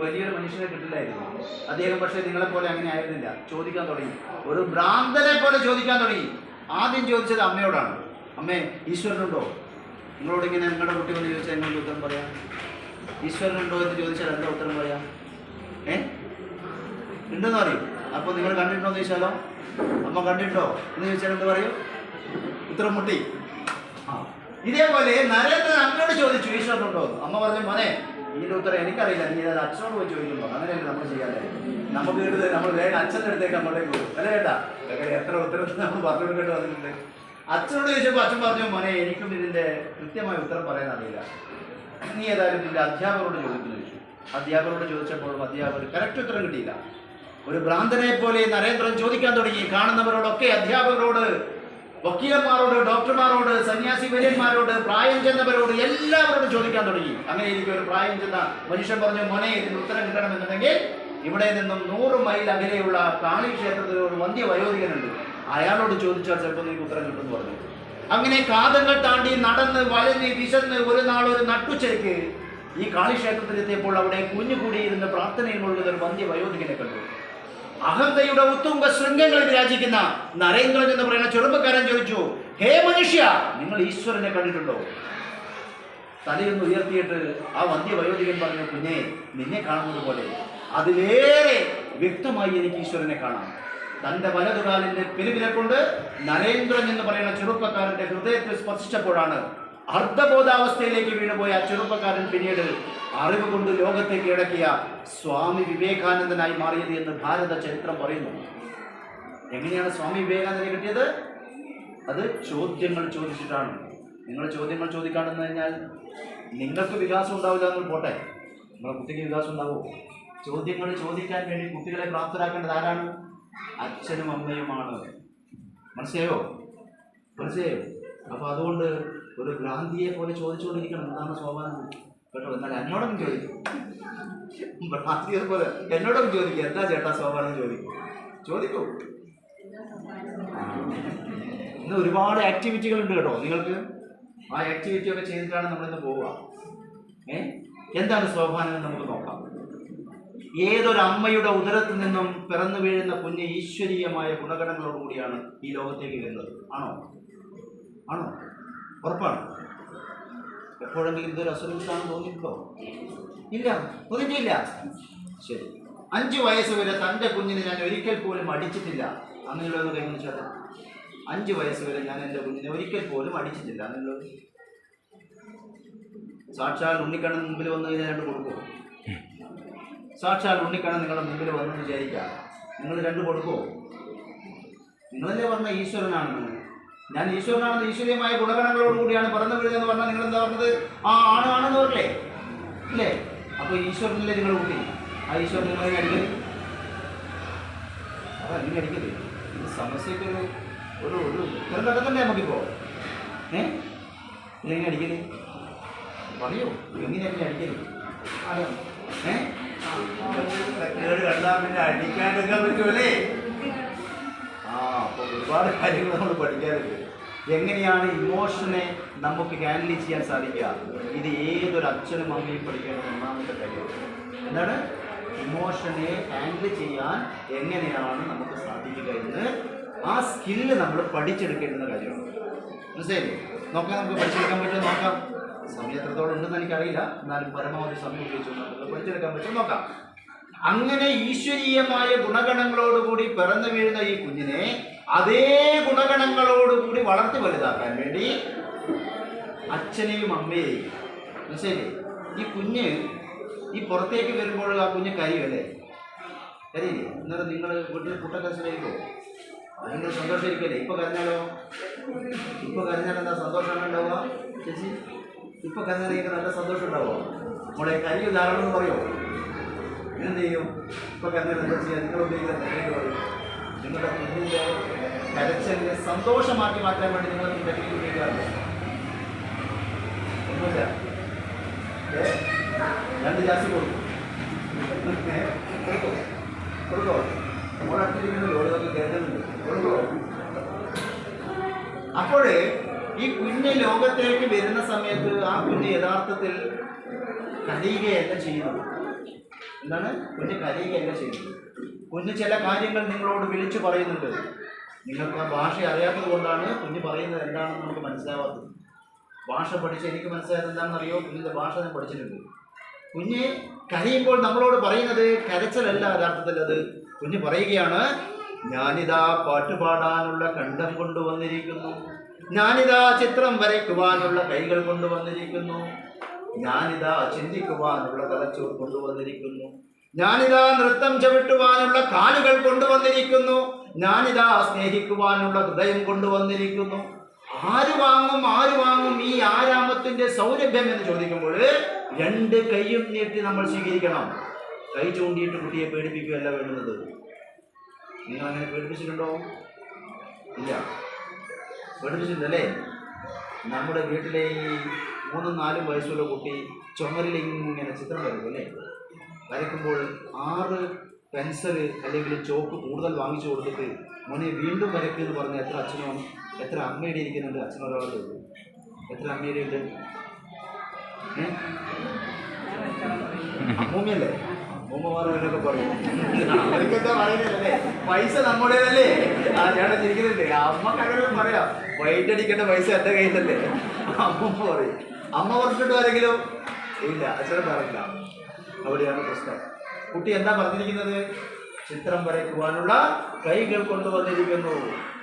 വലിയൊരു മനുഷ്യനെ കിട്ടില്ലായിരുന്നു. അദ്ദേഹം പക്ഷേ നിങ്ങളെ പോലെ അങ്ങനെ ആയിരുന്നില്ല. ചോദിക്കാൻ തുടങ്ങി. ഒരു ഭ്രാന്തനെ പോലെ ചോദിക്കാൻ തുടങ്ങി. ആദ്യം ചോദിച്ചത് അമ്മയോടാണ്. അമ്മേ ഈശ്വരനുണ്ടോ? നിങ്ങളോട് ഇങ്ങനെ നിങ്ങളുടെ കുട്ടി ചോദിച്ചാൽ നിങ്ങൾക്ക് ഉത്തരം പറയാം? ഈശ്വരനുണ്ടോ എന്ന് ചോദിച്ചാൽ എന്താ ഉത്തരം പറയാം? ഏ? ഉണ്ടെന്ന് പറയും. അപ്പോൾ നിങ്ങൾ കണ്ടിട്ടുണ്ടോ എന്ന് ചോദിച്ചാലോ? അമ്മ കണ്ടിട്ടോ എന്ന് ചോദിച്ചാൽ എന്ത് പറയും? ഉത്തരം മുട്ടി. ഇതേപോലെ നരേന്ദ്രൻ അമ്മയോട് ചോദിച്ചു ഈശ്വരനുണ്ടോ. അമ്മ പറഞ്ഞു മോനെ ഇതിന്റെ ഉത്തരം എനിക്കറിയില്ല. നീ അത് അച്ഛനോട് പോയി ചോദിക്കുമ്പോൾ അങ്ങനെയല്ലേ നമ്മൾ ചെയ്യാതെ നമുക്ക് എടുത്ത് നമ്മൾ വേഗം അച്ഛന്റെ അടുത്തേക്ക് അങ്ങോട്ടേക്ക് പോകും അല്ലേ കേട്ടാ അങ്ങനെ എത്ര ഉത്തരം നമ്മൾ പറഞ്ഞു കൊടുക്കേണ്ടി വന്നിട്ടുണ്ട്. അച്ഛനോട് ചോദിച്ചപ്പോൾ അച്ഛൻ പറഞ്ഞു മോനെ എനിക്കും ഇതിന്റെ കൃത്യമായ ഉത്തരം പറയാൻ അറിയില്ല. നീ ഏതായാലും നിന്റെ അധ്യാപകരോട് ചോദിക്കുന്നു ചോദിച്ചു. അധ്യാപകരോട് ചോദിച്ചപ്പോഴും അധ്യാപകർ കറക്റ്റ് ഉത്തരം കിട്ടിയില്ല. ഒരു ഭ്രാന്തനെ പോലെ നരേന്ദ്രൻ ചോദിക്കാൻ തുടങ്ങി. കാണുന്നവരോടൊക്കെ അധ്യാപകരോട് വക്കീലന്മാരോട് ഡോക്ടർമാരോട് സന്യാസി വര്യന്മാരോട് പ്രായം ചെന്നവരോട് എല്ലാവരോടും ചോദിക്കാൻ തുടങ്ങി. അങ്ങനെ എനിക്ക് ഒരു പ്രായം ചെന്ന മനുഷ്യൻ പറഞ്ഞു മോനെ ഇതിന് ഉത്തരം കിട്ടണമെന്നുണ്ടെങ്കിൽ ഇവിടെ നിന്നും നൂറ് മൈൽ അകലെയുള്ള കാളി ക്ഷേത്രത്തിൽ ഒരു വന്ധ്യ വയോധികനുണ്ട് അയാളോട് ചോദിച്ചാൽ ചിലപ്പോൾ നിങ്ങൾക്ക് ഉത്തരം കിട്ടുമെന്ന് പറഞ്ഞു. അങ്ങനെ കാതങ്ങൾ താണ്ടി നടന്ന് വലഞ്ഞ് വിശന്ന് ഒരു നാൾ ഒരു നട്ടുച്ചയ്ക്ക് ഈ കാളിക്ഷേത്രത്തിലെത്തിയപ്പോൾ അവിടെ കുഞ്ഞു കൂടിയിരുന്ന് പ്രാർത്ഥനയിൽ ഒരു വന്ധ്യ വയോധികനെ കണ്ടു. അഹന്തയുടെ ഉത്തുംഗ ശൃംഗങ്ങളിൽ വിരാജിക്കുന്ന നരേന്ദ്രൻ എന്ന് പറയുന്ന ചെറുപ്പക്കാരൻ ചോദിച്ചു ഹേ മനുഷ്യ നിങ്ങൾ ഈശ്വരനെ കണ്ടിട്ടുണ്ടോ? തലയൊന്ന് ഉയർത്തിയിട്ട് ആ വന്ധ്യ വയോധികൻ പറഞ്ഞു കുഞ്ഞെ നിന്നെ കാണുന്നത് പോലെ അതിലേറെ വ്യക്തമായി എനിക്ക് ഈശ്വരനെ കാണാം. തന്റെ വലതുകാലിന്റെ പെരുവിലെ കൊണ്ട് നരേന്ദ്രൻ എന്ന് പറയുന്ന ചെറുപ്പക്കാരന്റെ ഹൃദയത്തിൽ സ്പർശിച്ചപ്പോഴാണ് അർദ്ധബോധാവസ്ഥയിലേക്ക് വീണുപോയ ആ ചെറുപ്പക്കാരൻ പിന്നീട് അറിവ് കൊണ്ട് ലോകത്തെ കീഴടക്കിയ സ്വാമി വിവേകാനന്ദനായി മാറിയത് എന്ന് ഭാരത ചരിത്രം പറയുന്നു. എങ്ങനെയാണ് സ്വാമി വിവേകാനന്ദനെ കിട്ടിയത്? അത് ചോദ്യങ്ങൾ ചോദിച്ചിട്ടാണ്. നിങ്ങൾ ചോദ്യങ്ങൾ ചോദിക്കാണെന്ന് കഴിഞ്ഞാൽ നിങ്ങൾക്ക് വികാസം ഉണ്ടാവില്ല എന്ന് പോട്ടെ. നിങ്ങളെ കുട്ടിക്ക് വികാസം ഉണ്ടാവുമോ ചോദ്യങ്ങൾ ചോദിക്കാൻ വേണ്ടി കുട്ടികളെ പ്രാപ്തരാക്കേണ്ടത് ആരാണ്? അച്ഛനും അമ്മയുമാണ്. മനസ്സിലായോ? മനസ്സിലായോ? അപ്പോൾ അതുകൊണ്ട് ഒരു ഗ്രാന്തിയെ പോലെ ചോദിച്ചുകൊണ്ടിരിക്കണം. എന്താണ് സോപാനം കേട്ടോ എന്നാൽ എന്നോടൊന്നും ചോദിക്കും. ഭ്രാന്തിയെ പോലെ എന്നോടൊന്നും ചോദിക്കും. എന്താ ചേട്ടാ സ്വാഭാവികം ചോദിക്കും. ചോദിക്കൂ. ഇന്ന് ഒരുപാട് ആക്ടിവിറ്റികൾ ഉണ്ട് കേട്ടോ നിങ്ങൾക്ക്. ആ ആക്ടിവിറ്റി ഒക്കെ ചെയ്തിട്ടാണ് നമ്മളിന്ന് പോവുക. ഏ? എന്താണ് സോപാനം എന്ന് നമുക്ക് നോക്കാം. ഏതൊരു അമ്മയുടെ ഉദരത്തിൽ നിന്നും പിറന്നു വീഴുന്ന കുഞ്ഞ് ഈശ്വരീയമായ ഗുണഗണങ്ങളോടുകൂടിയാണ് ഈ ലോകത്തേക്ക് വരുന്നത്. ആണോ? ആണോ? ഉറപ്പാണ്. എപ്പോഴെങ്കിലും ഇതൊരു അസുരത്താണെന്ന് തോന്നിയിട്ടുണ്ടോ ഇല്ല തോന്നിയിട്ടില്ല ശരി. അഞ്ച് വയസ്സ് വരെ തന്റെ കുഞ്ഞിനെ ഞാൻ ഒരിക്കൽ പോലും അടിച്ചിട്ടില്ല. അങ്ങനെയുള്ളത് കൈവന്നിച്ചാൽ അഞ്ച് വയസ്സ് വരെ ഞാൻ എന്റെ കുഞ്ഞിനെ ഒരിക്കൽ പോലും അടിച്ചിട്ടില്ല. അങ്ങനെയുള്ളത് സാക്ഷാൽ ഉണ്ണിക്കണ്ണൻ മുമ്പിൽ വന്ന് കഴിഞ്ഞാൽ രണ്ട് കൊടുക്കുമോ സാക്ഷാൽ ഉണ്ണിക്കണ്ണൻ നിങ്ങളുടെ മുമ്പിൽ വന്നു വിചാരിക്കുക നിങ്ങൾ രണ്ട് കൊടുക്കുമോ നിങ്ങളല്ലേ പറഞ്ഞ ഈശ്വരനാണെന്ന്. ഞാൻ ഈശ്വരനാണെന്ന് ഈശ്വരീയമായ ഗുണഗണങ്ങളോടുകൂടിയാണ് പറഞ്ഞത്. പറഞ്ഞാൽ നിങ്ങൾ എന്താ പറഞ്ഞത്? ആ ആണ് ആണെന്ന് പറഞ്ഞില്ലേ? ഇല്ലേ? അപ്പോൾ ഈശ്വരനല്ലേ നിങ്ങൾ കൂട്ടി? ആ ഈശ്വരൻ നിങ്ങൾ അടിക്കരുത് അപ്പൊ അല്ലെങ്കിൽ അടിക്കരുത് ഇത് സമസ്യക്ക് ഒരു ഒരു ഒരു ഉത്തരം കണ്ടെത്തണ്ടേ നമുക്കിപ്പോൾ ഏ? ഇല്ലെങ്കിൽ അടിക്കരുത് പറയൂ? എങ്ങനെയല്ലേ അടിക്കൽ. ഏ? കേട് കണ്ടാൽ പിന്നെ അടിക്കാണ്ടിരിക്കാൻ പറ്റുമല്ലേ? ആ അപ്പോൾ ഒരുപാട് കാര്യങ്ങൾ നമ്മൾ പഠിക്കാറുണ്ട് എങ്ങനെയാണ് ഇമോഷനെ നമുക്ക് ഹാൻഡിൽ ചെയ്യാൻ സാധിക്കുക? ഇത് ഏതൊരു അച്ഛനും അമ്മയും പഠിക്കേണ്ട ഒന്നാമത്തെ കാര്യം. എന്താണ്? ഇമോഷനെ ഹാൻഡിൽ ചെയ്യാൻ എങ്ങനെയാണ് നമുക്ക് സാധിക്കുക എന്ന് ആ സ്കില്ല് നമ്മൾ പഠിച്ചെടുക്കേണ്ടുന്ന കാര്യമാണ്. മനസ്സിലായി നോക്കാം നമുക്ക് പഠിച്ചെടുക്കാൻ പറ്റുമോ? നോക്കാം. സമയം എത്രത്തോളം ഉണ്ടെന്ന് എനിക്കറിയില്ല. എന്നാലും പരമാവധി സമയം ഉപയോഗിച്ചു നമുക്ക് പഠിച്ചെടുക്കാൻ പറ്റും നോക്കാം. അങ്ങനെ ഈശ്വരീയമായ ഗുണഗണങ്ങളോടുകൂടി പിറന്നു വീഴുന്ന ഈ കുഞ്ഞിനെ അതേ ഗുണഗണങ്ങളോടുകൂടി വളർത്തി വലുതാക്കാൻ വേണ്ടി അച്ഛനെയും അമ്മയെയും മനസ്സിലെ ഈ കുഞ്ഞ് ഈ പുറത്തേക്ക് വരുമ്പോൾ ആ കുഞ്ഞ് കരിയല്ലേ കരയില്ലേ? എന്നിട്ട് നിങ്ങൾ വീട്ടിൽ കുട്ടക്കസിലേക്കോ നിങ്ങൾ സന്തോഷിക്കല്ലേ ഇപ്പൊ കരഞ്ഞാലോ? ഇപ്പൊ കരഞ്ഞാൽ എന്താ സന്തോഷമാണ് ഉണ്ടാവുക? ചേച്ചി ഇപ്പൊ കരഞ്ഞാൽ നല്ല സന്തോഷം ഉണ്ടാവുക മോളെ കരി ഉദാഹരണം പറയുമോ എന്ത് ചെയ്യും? ഇപ്പൊ കരഞ്ഞാൽ എന്താ ചെയ്യുക നിങ്ങൾ ഉപയോഗിക്കുന്ന കരയിട്ട് പറയും. നിങ്ങളുടെ കുഞ്ഞിന്റെ കരച്ചലിനെ സന്തോഷമാക്കി മാറ്റാൻ വേണ്ടി നിങ്ങൾ ഇന്റർവ്യൂ ഉപയോഗിക്കാറുണ്ട് ഒന്നുമില്ല? രണ്ട് കേൾക്കുന്നുണ്ട്. കൊടുക്കോ അപ്പോഴേ ഈ കുഞ്ഞ് ലോകത്തേക്ക് വരുന്ന സമയത്ത് ആ കുഞ്ഞ് യഥാർത്ഥത്തിൽ കരയുകയല്ല ചെയ്യുന്നത്. എന്താണ്? കുഞ്ഞ് കരയുകയല്ല ചെയ്യുന്നത്. കുഞ്ഞ് ചില കാര്യങ്ങൾ നിങ്ങളോട് വിളിച്ചു പറയുന്നുണ്ട്. നിങ്ങൾക്ക് ആ ഭാഷ അറിയാത്തത് കൊണ്ടാണ് കുഞ്ഞ് പറയുന്നത് എന്താണെന്ന് നമുക്ക് മനസ്സിലാവാത്തത്. ഭാഷ പഠിച്ച് എനിക്ക് മനസ്സിലായത് എന്താണെന്ന് അറിയോ കുഞ്ഞിന്റെ ഭാഷ ഞാൻ പഠിച്ചിട്ടുണ്ട്. കുഞ്ഞ് കരയുമ്പോൾ നമ്മളോട് പറയുന്നത് കരച്ചലല്ല യഥാർത്ഥത്തിൽ അത്. കുഞ്ഞ് പറയുകയാണ് ഞാനിതാ പാട്ടുപാടാനുള്ള കണ്ഠം കൊണ്ടുവന്നിരിക്കുന്നു. ഞാനിതാ ചിത്രം വരയ്ക്കുവാനുള്ള കൈകൾ കൊണ്ടുവന്നിരിക്കുന്നു. ഞാനിതാ ചിന്തിക്കുവാനുള്ള തലച്ചോർ കൊണ്ടുവന്നിരിക്കുന്നു. ഞാനിതാ നൃത്തം ചവിട്ടുവാനുള്ള കാലുകൾ കൊണ്ടുവന്നിരിക്കുന്നു. ഞാനിതാ സ്നേഹിക്കുവാനുള്ള ഹൃദയം കൊണ്ടുവന്നിരിക്കുന്നു. ആര് വാങ്ങും ആര് വാങ്ങും ഈ ആരാമത്തിന്റെ സൗരഭ്യം എന്ന് ചോദിക്കുമ്പോൾ രണ്ട് കൈയും നീട്ടി നമ്മൾ സ്വീകരിക്കണം. കൈ ചൂണ്ടിയിട്ട് കുട്ടിയെ പേടിപ്പിക്കുകയല്ല വേണ്ടുന്നത്. നിങ്ങൾ അങ്ങനെ പേടിപ്പിച്ചിട്ടുണ്ടോ? ഇല്ല. പേടിപ്പിച്ചിട്ടുണ്ടല്ലേ നമ്മുടെ വീട്ടിലെ ഈ മൂന്നും നാലും വയസ്സുള്ള കുട്ടി ചുമരിൽ ഇങ്ങനെ ചിത്രം വരക്കും അല്ലേ? വരയ്ക്കുമ്പോൾ ആറ് പെൻസിൽ അല്ലെങ്കിൽ ചോക്ക് കൂടുതൽ വാങ്ങിച്ചു കൊടുത്തിട്ട് മോനെ വീണ്ടും വരയ്ക്കുക എന്ന് പറഞ്ഞാൽ എത്ര അച്ഛനോ എത്ര അമ്മയുടെ ഇരിക്കുന്നുണ്ട്? അച്ഛനൊരാളുടെ ഉള്ളൂ. എത്ര അമ്മയുടെ ഉണ്ട്? അമ്മൂമ്മയല്ലേ? അമ്മൂമ്മമാർ അങ്ങനെയൊക്കെ പറയും. അവർക്കെന്താ പറയുന്നില്ലല്ലേ പൈസ നമ്മുടേതല്ലേ? ആ ഞാൻ ചിരിക്കുന്നുണ്ട്. അമ്മയ്ക്ക് അങ്ങനെ പറയാം. വൈറ്റ് അടിക്കേണ്ട പൈസ എന്റെ കയ്യിലല്ലേ? അമ്മൂമ്മ പറയും. അമ്മ പറഞ്ഞിട്ട് ആരെങ്കിലും? ഇല്ല അച്ഛനെ പറയില്ല അവിടെയാണ് പ്രശ്നം. കുട്ടി എന്താ പറഞ്ഞിരിക്കുന്നത്? ചിത്രം വരയ്ക്കുവാനുള്ള കൈകൾ കൊണ്ടുവന്നിരിക്കുന്നു.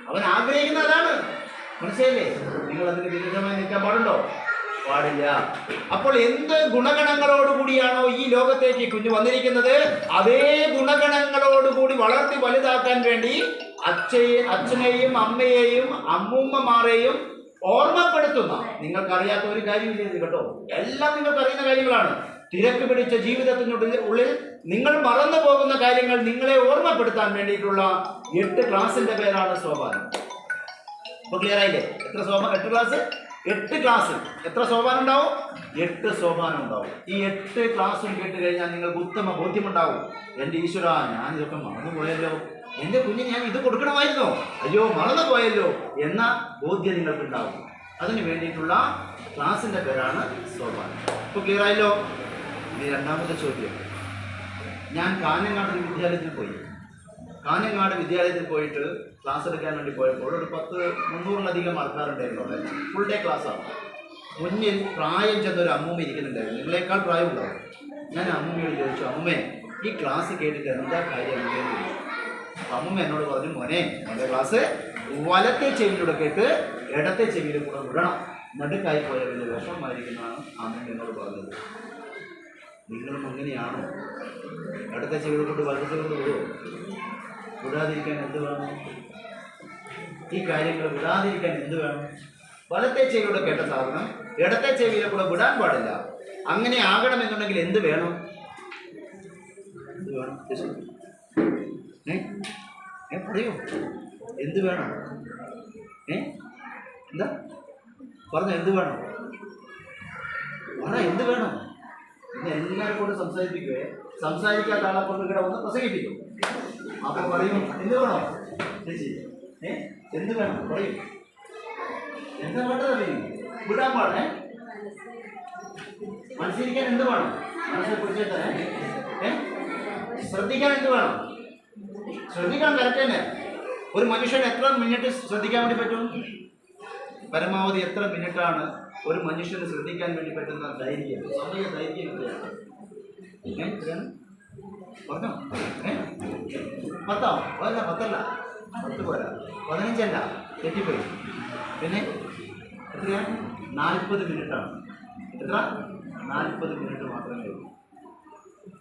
അവൻ ആഗ്രഹിക്കുന്ന അതാണ്. മനസ്സിലല്ലേ നിങ്ങൾ അതിന് വിരുദ്ധമായി നിൽക്കാൻ പാടുണ്ടോ? പാടില്ല. അപ്പോൾ എന്ത് ഗുണഗണങ്ങളോടുകൂടിയാണോ ഈ ലോകത്തേക്ക് കുഞ്ഞു വന്നിരിക്കുന്നത്? അതേ ഗുണഗണങ്ങളോടുകൂടി വളർത്തി വലുതാക്കാൻ വേണ്ടി അച്ഛയെ അച്ഛനെയും അമ്മയെയും അമ്മൂമ്മമാരെയും ഓർമ്മപ്പെടുത്തുന്ന. നിങ്ങൾക്കറിയാത്ത ഒരു കാര്യമില്ല കേട്ടോ. എല്ലാം നിങ്ങൾക്ക് അറിയുന്ന കാര്യങ്ങളാണ്. തിരക്ക് പിടിച്ച ജീവിതത്തിനുള്ളിൽ ഉള്ളിൽ നിങ്ങൾ മറന്നു പോകുന്ന കാര്യങ്ങൾ നിങ്ങളെ ഓർമ്മപ്പെടുത്താൻ വേണ്ടിയിട്ടുള്ള എട്ട് ക്ലാസിന്റെ പേരാണ് സോപാനം ഇപ്പൊ ക്ലിയർ ആയില്ലേ? എത്ര സോപാനം എട്ട് ക്ലാസ് എട്ട് ക്ലാസ് എത്ര സോപാനം ഉണ്ടാവും? എട്ട് സോപാനം ഉണ്ടാവും. ഈ എട്ട് ക്ലാസ്സും കേട്ട് കഴിഞ്ഞാൽ നിങ്ങൾക്ക് ഉത്തമ ബോധ്യമുണ്ടാവും. എന്റെ ഈശ്വര ഞാൻ ഇതൊക്കെ മറന്നു പോയല്ലോ. എന്റെ കുഞ്ഞ് ഞാൻ ഇത് കൊടുക്കണമായിരുന്നോ. അയ്യോ മറന്നു പോയല്ലോ എന്ന ബോധ്യം നിങ്ങൾക്ക് ഉണ്ടാവും അതിന് വേണ്ടിയിട്ടുള്ള ക്ലാസിന്റെ പേരാണ് സോപാനം ഇപ്പൊ ക്ലിയർ ആയല്ലോ? ഇനി രണ്ടാമത്തെ ചോദ്യം. ഞാൻ കാഞ്ഞങ്ങാട് ഒരു വിദ്യാലയത്തിൽ പോയി. കാഞ്ഞങ്ങാട് വിദ്യാലയത്തിൽ പോയിട്ട് ക്ലാസ് എടുക്കാൻ വേണ്ടി പോയപ്പോൾ ഒരു പത്ത് മുന്നൂറിലധികം ആൾക്കാരുണ്ടായിരുന്നു അവിടെ. ഫുൾ ഡേ ക്ലാസ്സാണ് മുന്നിൽ പ്രായം ചെന്ന ഒരു അമ്മൂമ്മ ഇരിക്കുന്നുണ്ടായിരുന്നു. നിങ്ങളെക്കാൾ പ്രായമുള്ളത് ഞാൻ അമ്മൂമ്മയോട് ചോദിച്ചു അമ്മൂമ്മേ ഈ ക്ലാസ് കേട്ടിട്ട് എന്താ കാര്യം? അമ്മൂമ്മ എന്നോട് പറഞ്ഞു മോനെ എന്റെ ക്ലാസ് വലത്തെ ചെവിയിലൂടെ കേട്ട് ഇടത്തെ ചെവിയിലും കൂടെ വിടണം നടുക്കായി പോയ വലിയ വിഷമമായിരിക്കുന്നതാണ് അമ്മൂമ്മ എന്നോട് പറഞ്ഞത്. നിങ്ങളും അങ്ങനെയാണോ? അടുത്ത ചെവികൾ കൊണ്ട് വലത്തെ ചെവിയിൽ കൊണ്ട് വിടുമോ വിടാതിരിക്കാൻ എന്ത് വേണം? ഈ കാര്യങ്ങൾ വിടാതിരിക്കാൻ എന്ത് വേണം? വലത്തെ ചെവിയുടെ കേട്ട സാധനം ഇടത്തെ ചെവിയിലെ കൂടെ വിടാൻ പാടില്ല. അങ്ങനെ ആകണമെന്നുണ്ടെങ്കിൽ എന്ത് വേണം? എന്ത് വേണം? ഏ? പറയൂ എന്ത് വേണം? ഏ? എന്താ? പറഞ്ഞ എന്ത് വേണം? പറ എന്ത് വേണം? പിന്നെ എല്ലാവരും കൊണ്ട് സംസാരിപ്പിക്കുവേ. സംസാരിക്കാത്ത ആളെ കൊണ്ട് ഇവിടെ വന്ന് പ്രസംഗിപ്പിക്കും. അപ്പൊ പറയും എന്ത് വേണോ? ചേച്ചി ഏ എന്ത് വേണം? പറയും. എന്താ വേണ്ടത്? അറിയും വിടാൻ പാടേ മനസ്സിരിക്കാൻ എന്ത് വേണം? മനസ്സിനെ പിടിച്ചേ ഏ? ശ്രദ്ധിക്കാൻ എന്ത് വേണം? ശ്രദ്ധിക്കാൻ കറക്റ്റ് തന്നെ. ഒരു മനുഷ്യൻ എത്ര മിനിറ്റ് ശ്രദ്ധിക്കാൻ വേണ്ടി പറ്റും? പരമാവധി എത്ര മിനിറ്റാണ് ഒരു മനുഷ്യന് ശ്രദ്ധിക്കാൻ വേണ്ടി പറ്റുന്ന ധൈര്യം. സമയ ധൈര്യം എത്രയാണ്? പറഞ്ഞോ? പത്തോ? അല്ല പത്തല്ല. പത്ത് പോരാ. പതിനഞ്ചല്ല. തെറ്റിപ്പോയി. പിന്നെ എത്രയാണ് നാൽപ്പത് മിനിറ്റാണ്. എത്ര? നാൽപ്പത് മിനിറ്റ് മാത്രമേ ഉള്ളൂ.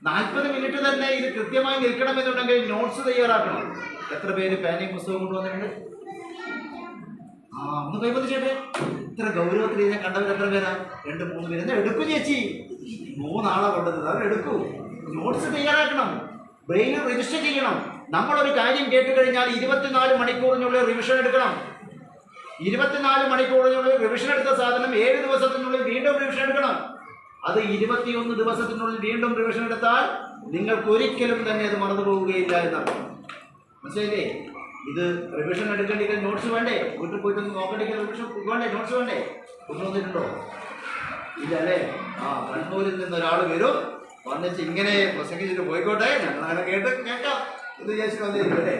നാൽപ്പത് മിനിറ്റ് തന്നെ ഇത് കൃത്യമായി നിൽക്കണമെന്നുണ്ടെങ്കിൽ നോട്ട്സ് തയ്യാറാക്കണം. എത്ര പേര് പേനയും പുസ്തകവും കൊണ്ടുവന്നിട്ടുണ്ട്? ആ ഒന്ന് കൈപ്പത്തിച്ചേട്ടെ ഇത്ര ഗൗരവത്തിൽ ഇതിനെ കണ്ടവർ എത്ര പേരാ? രണ്ട് മൂന്ന് പേര്. എന്നാ എടുക്കൂ ചേച്ചി. മൂന്നാളെ കൊണ്ടത് അത് എടുക്കൂ. നോട്ട്സ് തയ്യാറാക്കണം. ബ്രെയിനിൽ രജിസ്റ്റർ ചെയ്യണം. നമ്മളൊരു കാര്യം കേട്ട് കഴിഞ്ഞാൽ ഇരുപത്തിനാല് മണിക്കൂറിനുള്ളിൽ റിവിഷൻ എടുക്കണം. ഇരുപത്തിനാല് മണിക്കൂറിനുള്ളിൽ റിവിഷൻ എടുത്ത സാധനം ഏഴ് ദിവസത്തിനുള്ളിൽ വീണ്ടും റിവിഷൻ എടുക്കണം. അത് ഇരുപത്തിയൊന്ന് ദിവസത്തിനുള്ളിൽ വീണ്ടും റിവിഷൻ എടുത്താൽ നിങ്ങൾക്ക് ഒരിക്കലും തന്നെ അത് മറന്നു പോവുകയില്ല എന്നർത്ഥം മനസ്സിലായില്ലേ? ഇത് റിവിഷൻ എടുക്കേണ്ടെങ്കിൽ നോട്ട്സ് വേണ്ടേ? വീട്ടിൽ പോയിട്ട് ഒന്ന് റിവിഷൻ വേണ്ടേ? നോട്ട്സ് വേണ്ടേ? കൊണ്ടുവന്നിട്ടുണ്ടോ ഇല്ലല്ലേ? ആ കണ്ണൂരിൽ നിന്ന് ഒരാൾ വരും. വന്നിട്ട് ഇങ്ങനെ പ്രസംഗിച്ചിട്ട് പോയിക്കോട്ടെ. ഞങ്ങൾ അങ്ങനെ കേട്ട് കേൾക്കാം. ഇത് ചേച്ചി വന്നിരിക്കട്ടെ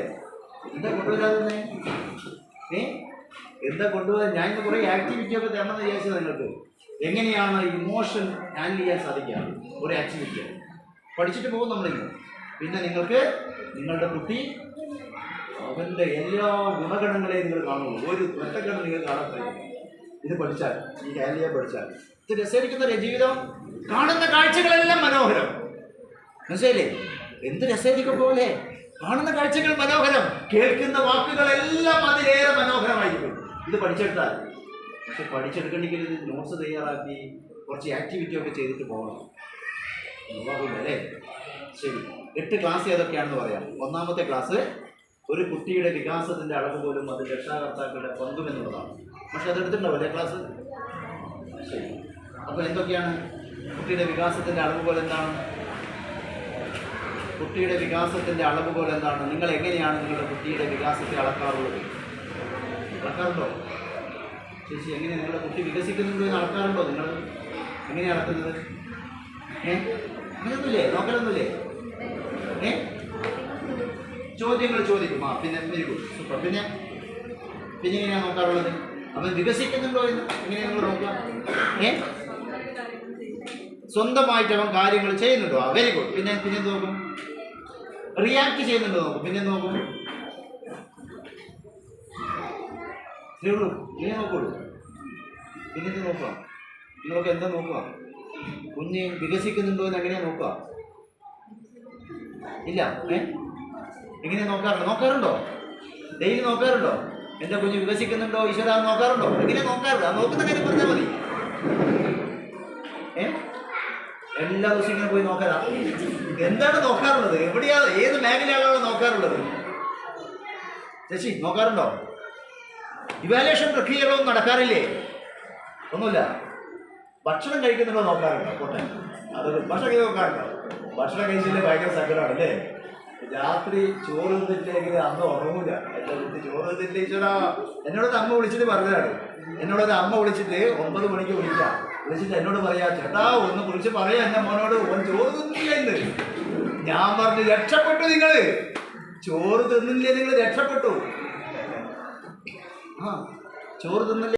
എന്താ കൊണ്ടുവരാതെ ഏ? എന്താ കൊണ്ടുപോകാൻ ഞാൻ ഇന്ന് കുറേ ആക്ടിവിറ്റി ഒക്കെ തരണമെന്ന് വിചാരിച്ചത് നിങ്ങൾക്ക്. എങ്ങനെയാണ് ഇമോഷൻ ഹാൻഡിൽ ചെയ്യാൻ സാധിക്കുക? ഒരു ആക്ടിവിറ്റി പഠിച്ചിട്ട് പോകും നമ്മളിന്ന്. പിന്നെ നിങ്ങൾക്ക് നിങ്ങളുടെ കുട്ടി അവന്റെ എല്ലാ ഗുണഗണങ്ങളെയും നിങ്ങൾ കാണുന്നു. ഒരു മെത്തഗണം നിങ്ങൾ കാണാൻ കഴിയും ഇത് പഠിച്ചാൽ ഈ കാലിയ പഠിച്ചാൽ. ഇത് രസകരിക്കുന്ന ജീവിതം. കാണുന്ന കാഴ്ചകളെല്ലാം മനോഹരം. മനസ്സിലേ എന്ത് രസകരിക്കും പോലെ? കാണുന്ന കാഴ്ചകൾ മനോഹരം. കേൾക്കുന്ന വാക്കുകളെല്ലാം അതിലേറെ മനോഹരമായിരിക്കും. ഇത് പഠിച്ചെടുത്താൽ. പക്ഷെ പഠിച്ചെടുക്കണമെങ്കിൽ നോട്ട്സ് തയ്യാറാക്കി കുറച്ച് ആക്ടിവിറ്റി ഒക്കെ ചെയ്തിട്ട് പോകണം. അല്ലേ? ശരി. എട്ട് ക്ലാസ് ഏതൊക്കെയാണെന്ന് പറയാം. ഒന്നാമത്തെ ക്ലാസ് ഒരു കുട്ടിയുടെ വികാസത്തിന്റെ അളവ് പോലും അത് രക്ഷാകർത്താക്കളുടെ പങ്കുമെന്നുള്ളതാണ് പക്ഷെ അതെടുത്തിട്ടുണ്ടോ വലിയ ക്ലാസ്? ശരി. അപ്പോൾ എന്തൊക്കെയാണ് കുട്ടിയുടെ വികാസത്തിന്റെ അളവ് പോലെ എന്താണ്? കുട്ടിയുടെ വികാസത്തിന്റെ അളവ് പോലെ എന്താണ്? നിങ്ങൾ എങ്ങനെയാണ് നിങ്ങളുടെ കുട്ടിയുടെ വികാസത്തെ അളക്കാറുള്ളത്? അളക്കാറുണ്ടോ? ചേച്ചി എങ്ങനെ നിങ്ങളുടെ കുട്ടി വികസിക്കുന്നുണ്ടോ എന്ന് അളക്കാറുണ്ടോ? നിങ്ങൾ എങ്ങനെയാണ് അളക്കുന്നത്? ഏ? അങ്ങനെയൊന്നുമില്ലേ? നോക്കലൊന്നുമില്ലേ? ഏ? ചോദ്യങ്ങൾ ചോദിക്കും. ആ പിന്നെ വെരി ഗുഡ്. സൂപ്പർ. പിന്നെ? പിന്നെ എങ്ങനെയാണ് നോക്കാറുള്ളത്? അവൻ വികസിക്കുന്നുണ്ടോ എന്ന് എങ്ങനെയാണ് നിങ്ങൾ നോക്കുക? ഏ? സ്വന്തമായിട്ട് അവൻ കാര്യങ്ങൾ ചെയ്യുന്നുണ്ടോ? ആ വെരി ഗുഡ്. പിന്നെ പിന്നെ നോക്കും? റിയാക്ട് ചെയ്യുന്നുണ്ടോ നോക്കും? പിന്നെ നോക്കും? ഇങ്ങനെ നോക്കുള്ളൂ. പിന്നെ നോക്കുക? നിങ്ങൾക്ക് എന്താ നോക്കുക? കുഞ്ഞ് വികസിക്കുന്നുണ്ടോ എന്ന് എങ്ങനെയാ നോക്കുക? ഇല്ല. ഏ? എങ്ങനെയാ നോക്കാറുണ്ടോ നോക്കാറുണ്ടോ? ഡെയിലി നോക്കാറുണ്ടോ? എന്റെ കുഞ്ഞ് വികസിക്കുന്നുണ്ടോ? ഈശ്വര നോക്കാറുണ്ടോ? എങ്ങനെ നോക്കാറുണ്ടോ നോക്കുന്ന കാര്യം പറഞ്ഞാൽ മതി. എല്ലാ ദിവസവും ഇങ്ങനെ പോയി നോക്കാറാ എന്താണ് നോക്കാറുള്ളത്? എവിടെയാ ഏത് മേഖലയാണോ നോക്കാറുള്ളത്? ശശി നോക്കാറുണ്ടോ? ഇവാലുവേഷൻ പ്രക്രിയകളൊന്നും നടക്കാറില്ലേ? ഒന്നുമില്ല. ഭക്ഷണം കഴിക്കുന്നുണ്ടോ നോക്കാറുണ്ടോ? കോട്ടെ അത് ഭക്ഷണം നോക്കാറുണ്ടോ? ഭക്ഷണം കഴിച്ചില്ലേ ഭയങ്കര സങ്കടമാണ് അല്ലേ രാത്രി ചോറ് തിന്നിട്ടില്ലെങ്കിൽ അമ്മ ഉറങ്ങൂല. ചോറ് തിന്നില്ല എന്നോട് അമ്മ വിളിച്ചിട്ട് പറഞ്ഞതാണ്. എന്നോടൊരു അമ്മ വിളിച്ചിട്ട് ഒമ്പത് മണിക്ക് വിളിക്കാം. വിളിച്ചിട്ട് എന്നോട് പറയാ ചേട്ടാ ഒന്ന് വിളിച്ച് പറയാ എന്റെ മോനോട്. ഓൻ ചോറ് തിന്നില്ല ഞാൻ പറഞ്ഞു രക്ഷപ്പെട്ടു നിങ്ങൾ. ചോറ് തിന്നില്ലേ നിങ്ങൾ രക്ഷപ്പെട്ടു. ആ ചോറ് തിന്നില്ല